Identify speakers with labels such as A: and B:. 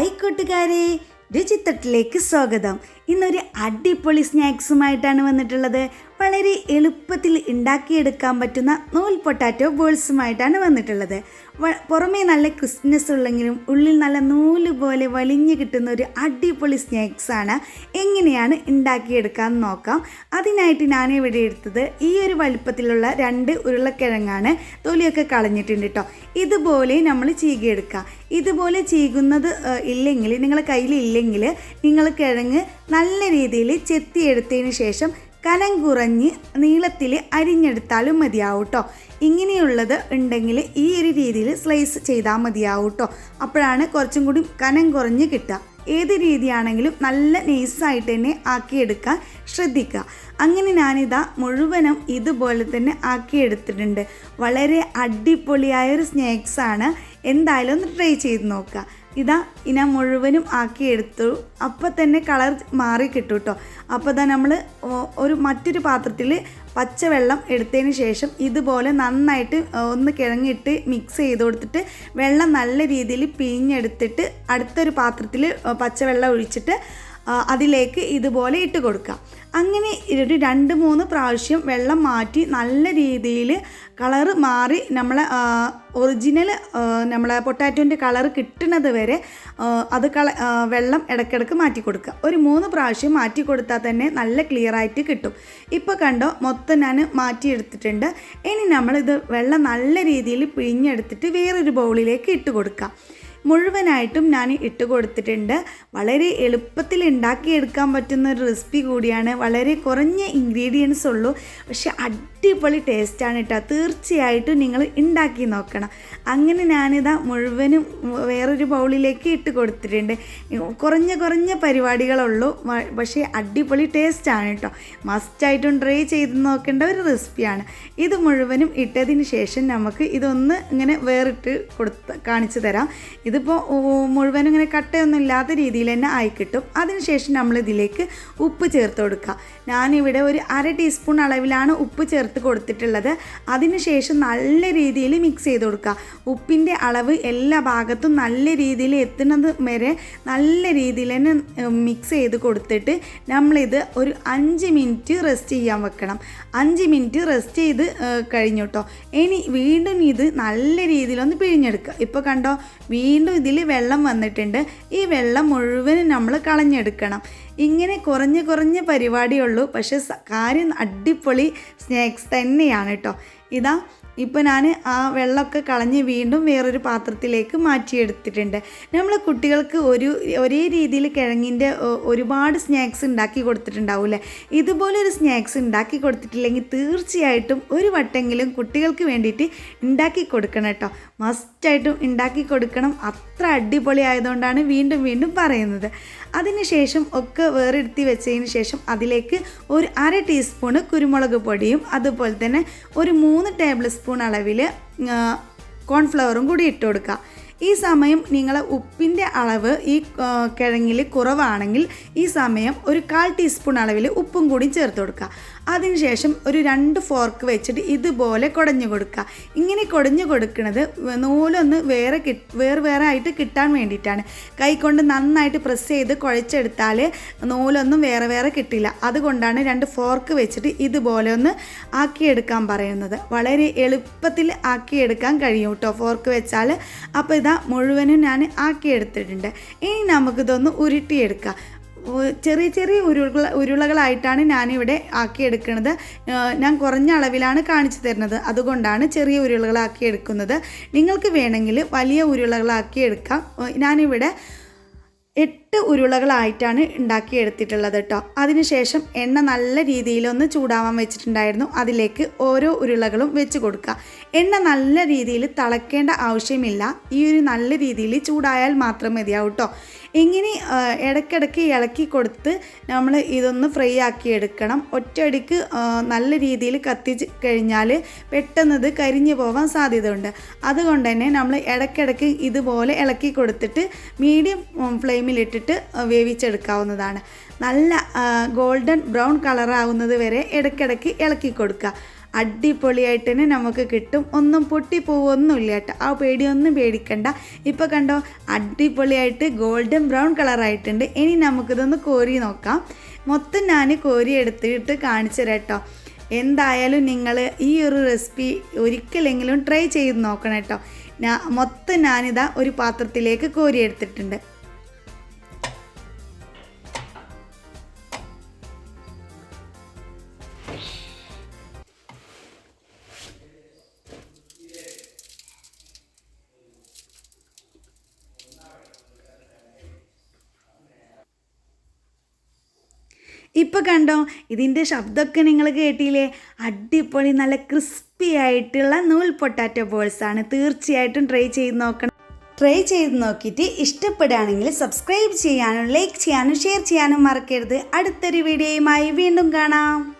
A: Hi കൂട്ടുകാരെ രുചിത്തട്ടിലേക്ക് സ്വാഗതം. ഇന്നൊരു അടിപൊളി സ്നാക്സുമായിട്ടാണ് വന്നിട്ടുള്ളത്. വളരെ എളുപ്പത്തിൽ ഉണ്ടാക്കിയെടുക്കാൻ പറ്റുന്ന നൂൽ പൊട്ടാറ്റോ ബോൾസുമായിട്ടാണ് വന്നിട്ടുള്ളത്. പുറമേ നല്ല ക്രിസ്പ്നെസ് ഉള്ളെങ്കിലും ഉള്ളിൽ നല്ല നൂൽ പോലെ വലിഞ്ഞു കിട്ടുന്ന ഒരു അടിപൊളി സ്നാക്സാണ് എങ്ങനെയാണ് ഉണ്ടാക്കിയെടുക്കാമെന്ന് നോക്കാം. അതിനായിട്ട് ഞാൻ ഇവിടെ എടുത്തത് ഈ ഒരു വലിപ്പത്തിലുള്ള രണ്ട് ഉരുളക്കിഴങ്ങാണ്. തൊലിയൊക്കെ കളഞ്ഞിട്ടുണ്ട് കേട്ടോ ഇതുപോലെ നമ്മൾ ചീകിയെടുക്കുക ഇതുപോലെ ചീകുന്നത് ഇല്ലെങ്കിൽ നിങ്ങളെ കയ്യിലില്ലെങ്കിൽ നിങ്ങൾ കിഴങ്ങ് നല്ല രീതിയിൽ ചെത്തിയെടുത്തതിന് ശേഷം കനം കുറഞ്ഞ് നീളത്തിൽ അരിഞ്ഞെടുത്താലും മതിയാവും കേട്ടോ ഇങ്ങനെയുള്ളത് ഉണ്ടെങ്കിൽ ഈ ഒരു രീതിയിൽ സ്ലൈസ് ചെയ്താൽ മതിയാവും കേട്ടോ അപ്പോഴാണ് കുറച്ചും കൂടി കനം കുറഞ്ഞ് കിട്ടുക. ഏത് രീതിയാണെങ്കിലും നല്ല നൈസായിട്ട് തന്നെ ആക്കിയെടുക്കാൻ ശ്രദ്ധിക്കുക. അങ്ങനെ ഞാനിതാ മുഴുവനും ഇതുപോലെ തന്നെ ആക്കിയെടുത്തിട്ടുണ്ട്. വളരെ അടിപൊളിയായ ഒരു സ്നാക്സാണ് എന്തായാലും ഒന്ന് ട്രൈ ചെയ്ത് നോക്കുക. ഇതാ ഇന മുഴുവനും ആക്കി എടുത്തു. അപ്പം തന്നെ കളർ മാറി കിട്ടും കേട്ടോ അപ്പോൾ ഇതാ നമ്മൾ ഒരു മറ്റൊരു പാത്രത്തിൽ പച്ചവെള്ളം എടുത്തതിന് ശേഷം ഇതുപോലെ നന്നായിട്ട് ഒന്ന് കിഴങ്ങിട്ട് മിക്സ് ചെയ്ത് കൊടുത്തിട്ട് വെള്ളം നല്ല രീതിയിൽ പിഴിഞ്ഞെടുത്തിട്ട് അടുത്തൊരു പാത്രത്തിൽ പച്ചവെള്ളം ഒഴിച്ചിട്ട് അതിലേക്ക് ഇതുപോലെ ഇട്ട് കൊടുക്കുക. അങ്ങനെ ഒരു രണ്ട് മൂന്ന് പ്രാവശ്യം വെള്ളം മാറ്റി നല്ല രീതിയിൽ കളറ് മാറി നമ്മളെ ഒറിജിനൽ നമ്മളെ പൊട്ടാറ്റോന്റെ കളറ് കിട്ടുന്നത് വരെ അത് കള വെള്ളം ഇടയ്ക്കിടയ്ക്ക് മാറ്റി കൊടുക്കുക. ഒരു മൂന്ന് പ്രാവശ്യം മാറ്റി കൊടുത്താൽ തന്നെ നല്ല ക്ലിയർ ആയിട്ട് കിട്ടും. ഇപ്പോൾ കണ്ടോ മൊത്തം ഞാൻ മാറ്റിയെടുത്തിട്ടുണ്ട് ഇനി നമ്മളിത് വെള്ളം നല്ല രീതിയിൽ പിഴിഞ്ഞെടുത്തിട്ട് വേറൊരു ബൗളിലേക്ക് ഇട്ട് കൊടുക്കാം മുഴുവനായിട്ടും ഞാൻ ഇട്ട് കൊടുത്തിട്ടുണ്ട്. വളരെ എളുപ്പത്തിൽ ഉണ്ടാക്കിയെടുക്കാൻ പറ്റുന്ന ഒരു റെസിപ്പി കൂടിയാണ്. വളരെ കുറഞ്ഞ ഇൻഗ്രീഡിയൻസ് ഉള്ളൂ. പക്ഷെ അടിപൊളി ടേസ്റ്റാണ് കേട്ടോ തീർച്ചയായിട്ടും നിങ്ങൾ ഉണ്ടാക്കി നോക്കണം. അങ്ങനെ ഞാനിതാ മുഴുവനും വേറൊരു ബൗളിലേക്ക് ഇട്ട് കൊടുത്തിട്ടുണ്ട്. കുറഞ്ഞ കുറഞ്ഞ പരിപാടികളുള്ളൂ. പക്ഷേ അടിപൊളി ടേസ്റ്റാണ് കേട്ടോ മസ്റ്റായിട്ടും ട്രൈ ചെയ്ത് നോക്കേണ്ട ഒരു റെസിപ്പിയാണ് ഇത് മുഴുവനും ഇട്ടതിന് ശേഷം നമുക്ക് ഇതൊന്ന് ഇങ്ങനെ വേറിട്ട് കൊടുത്ത് കാണിച്ചു തരാം. ഇതിപ്പോൾ മുഴുവനും ഇങ്ങനെ കട്ടയൊന്നും ഇല്ലാത്ത രീതിയിൽ തന്നെ ആയി കിട്ടും. അതിനുശേഷം നമ്മളിതിലേക്ക് ഉപ്പ് ചേർത്ത് കൊടുക്കുക ഞാനിവിടെ ഒരു അര ടീസ്പൂൺ അളവിലാണ് ഉപ്പ് ചേർത്ത് കൊടുത്തിട്ടുള്ളത്. അതിനുശേഷം നല്ല രീതിയിൽ മിക്സ് ചെയ്ത് കൊടുക്കുക. ഉപ്പിന്റെ അളവ് എല്ലാ ഭാഗത്തും നല്ല രീതിയിൽ എത്തുന്നത് വരെ നല്ല രീതിയിൽ തന്നെ മിക്സ് ചെയ്ത് കൊടുത്തിട്ട് നമ്മളിത് ഒരു അഞ്ച് മിനിറ്റ് റെസ്റ്റ് ചെയ്യാൻ വെക്കണം. അഞ്ച് മിനിറ്റ് റെസ്റ്റ് ചെയ്ത് കഴിഞ്ഞു കേട്ടോ ഇനി വീണ്ടും ഇത് നല്ല രീതിയിലൊന്ന് പിഴിഞ്ഞെടുക്കുക. ഇപ്പോൾ കണ്ടോ? വീണ്ടും ഇതിൽ വെള്ളം വന്നിട്ടുണ്ട്. ഈ വെള്ളം മുഴുവനും നമ്മൾ കളഞ്ഞെടുക്കണം. ഇങ്ങനെ കുറഞ്ഞ് കുറഞ്ഞ പരിപാടിയുള്ളൂ. പക്ഷെ കാര്യം അടിപൊളി സ്നാക്സ് തന്നെയാണ് കേട്ടോ ഇതാ ഇപ്പോൾ ഞാൻ ആ വെള്ളമൊക്കെ കളഞ്ഞ് വീണ്ടും വേറൊരു പാത്രത്തിലേക്ക് മാറ്റിയെടുത്തിട്ടുണ്ട്. നമ്മൾ കുട്ടികൾക്ക് ഒരു ഒരേ രീതിയിൽ കിഴങ്ങിന്റെ ഒരുപാട് സ്നാക്സ് ഉണ്ടാക്കി കൊടുത്തിട്ടുണ്ടാവില്ലേ? ഇതുപോലെ ഒരു സ്നാക്സ് ഉണ്ടാക്കി കൊടുത്തിട്ടില്ലെങ്കിൽ തീർച്ചയായിട്ടും ഒരു വട്ടെങ്കിലും കുട്ടികൾക്ക് വേണ്ടിയിട്ട് ഉണ്ടാക്കി കൊടുക്കണം കേട്ടോ മസ്റ്റായിട്ടും ഉണ്ടാക്കി കൊടുക്കണം. അത്ര അടിപൊളി ആയതുകൊണ്ടാണ് വീണ്ടും വീണ്ടും പറയുന്നത്. അതിനുശേഷം ഒക്കെ വേറെടുത്തി വെച്ചതിന് ശേഷം അതിലേക്ക് ഒരു അര ടീസ്പൂണ് കുരുമുളക് പൊടിയും അതുപോലെ തന്നെ ഒരു മൂന്ന് ടേബിൾ സ്പൂൺ അളവിൽ കോൺഫ്ലവറും കൂടി ഇട്ട് കൊടുക്കുക. ഈ സമയം നിങ്ങളെ ഉപ്പിന്റെ അളവ് ഈ കിഴങ്ങിൽ കുറവാണെങ്കിൽ ഈ സമയം ഒരു കാൽ ടീസ്പൂൺ അളവിൽ ഉപ്പും കൂടി ചേർത്ത് കൊടുക്കുക. അതിനുശേഷം ഒരു രണ്ട് ഫോർക്ക് വെച്ചിട്ട് ഇതുപോലെ കുടഞ്ഞു കൊടുക്കുക. ഇങ്ങനെ കുടഞ്ഞു കൊടുക്കുന്നത് നൂലൊന്ന് വേറെ കിട്ട് വേറെ വേറെ ആയിട്ട് കിട്ടാൻ വേണ്ടിയിട്ടാണ്. കൈ കൊണ്ട് നന്നായിട്ട് പ്രസ് ചെയ്ത് കുഴച്ചെടുത്താൽ നൂലൊന്നും വേറെ വേറെ കിട്ടില്ല. അതുകൊണ്ടാണ് രണ്ട് ഫോർക്ക് വെച്ചിട്ട് ഇതുപോലെ ഒന്ന് ആക്കിയെടുക്കാൻ പറയുന്നത്. വളരെ എളുപ്പത്തിൽ ആക്കിയെടുക്കാൻ കഴിയും കേട്ടോ ഫോർക്ക് വെച്ചാൽ അപ്പോൾ ഇതാ മുഴുവനും ഞാൻ ആക്കിയെടുത്തിട്ടുണ്ട്. ഇനി നമുക്കിതൊന്ന് ഉരുട്ടിയെടുക്കാം. ചെറിയ ചെറിയ ഉരുള ഉരുളകളായിട്ടാണ് ഞാനിവിടെ ആക്കിയെടുക്കുന്നത്. ഞാൻ കുറഞ്ഞ അളവിലാണ് കാണിച്ചു തരുന്നത്. അതുകൊണ്ടാണ് ചെറിയ ഉരുളകളാക്കി എടുക്കുന്നത്. നിങ്ങൾക്ക് വേണമെങ്കിൽ വലിയ ഉരുളകളാക്കി എടുക്കാം. ഞാനിവിടെ എട്ട് ഉരുളകളായിട്ടാണ് ഉണ്ടാക്കിയെടുത്തിട്ടുള്ളത് കേട്ടോ. അതിനുശേഷം എണ്ണ നല്ല രീതിയിലൊന്ന് ചൂടാവാൻ വെച്ചിട്ടുണ്ടായിരുന്നു. അതിലേക്ക് ഓരോ ഉരുളകളും വെച്ച് കൊടുക്കുക. എണ്ണ നല്ല രീതിയിൽ തിളക്കേണ്ട ആവശ്യമില്ല. ഈ ഒരു നല്ല രീതിയിൽ ചൂടായാൽ മാത്രം മതിയാവും കേട്ടോ. ഇങ്ങനെ ഇടയ്ക്കിടയ്ക്ക് ഇളക്കി കൊടുത്ത് നമ്മൾ ഇതൊന്ന് ഫ്രൈ ആക്കി എടുക്കണം. ഒറ്റയടിക്ക് നല്ല രീതിയിൽ കത്തിച്ച് കഴിഞ്ഞാൽ പെട്ടെന്ന് ഇത് കരിഞ്ഞു പോകാൻ സാധ്യതയുണ്ട്. അതുകൊണ്ട് തന്നെ നമ്മൾ ഇടയ്ക്കിടയ്ക്ക് ഇതുപോലെ ഇളക്കി കൊടുത്തിട്ട് മീഡിയം ഫ്ലെയിമിലിട്ടിട്ട് വേവിച്ചെടുക്കാവുന്നതാണ്. നല്ല ഗോൾഡൻ ബ്രൗൺ കളറാവുന്നത് വരെ ഇടയ്ക്കിടയ്ക്ക് ഇളക്കി കൊടുക്കുക. അടിപൊളിയായിട്ട് തന്നെ നമുക്ക് കിട്ടും. ഒന്നും പൊട്ടിപ്പോവൊന്നുമില്ല കേട്ടോ. ആ പേടിയൊന്നും പേടിക്കണ്ട. ഇപ്പോൾ കണ്ടോ അടിപൊളിയായിട്ട് ഗോൾഡൻ ബ്രൗൺ കളറായിട്ടുണ്ട്. ഇനി നമുക്കിതൊന്ന് കോരി നോക്കാം. മൊത്തം ഞാൻ കോരി എടുത്തിട്ട് കാണിച്ചു കേട്ടോ. എന്തായാലും നിങ്ങൾ ഈ ഒരു റെസിപ്പി ഒരിക്കലെങ്കിലും ട്രൈ ചെയ്ത് നോക്കണം കേട്ടോ. ഞാൻ മൊത്തം ഞാനിതാ ഒരു പാത്രത്തിലേക്ക് കോരി എടുത്തിട്ടുണ്ട്. ഇപ്പോൾ കണ്ടോ? ഇതിന്റെ ശബ്ദമൊക്കെ നിങ്ങൾ കേട്ടില്ലേ? അടിപൊളി നല്ല ക്രിസ്പി ആയിട്ടുള്ള നൂൽ പൊട്ടാറ്റോ ബോൾസാണ് തീർച്ചയായിട്ടും ട്രൈ ചെയ്ത് നോക്കണം. ട്രൈ ചെയ്ത് നോക്കിയിട്ട് ഇഷ്ടപ്പെടുകയാണെങ്കിൽ സബ്സ്ക്രൈബ് ചെയ്യാനും ലൈക്ക് ചെയ്യാനും ഷെയർ ചെയ്യാനും മറക്കരുത്. അടുത്തൊരു വീഡിയോയുമായി വീണ്ടും കാണാം.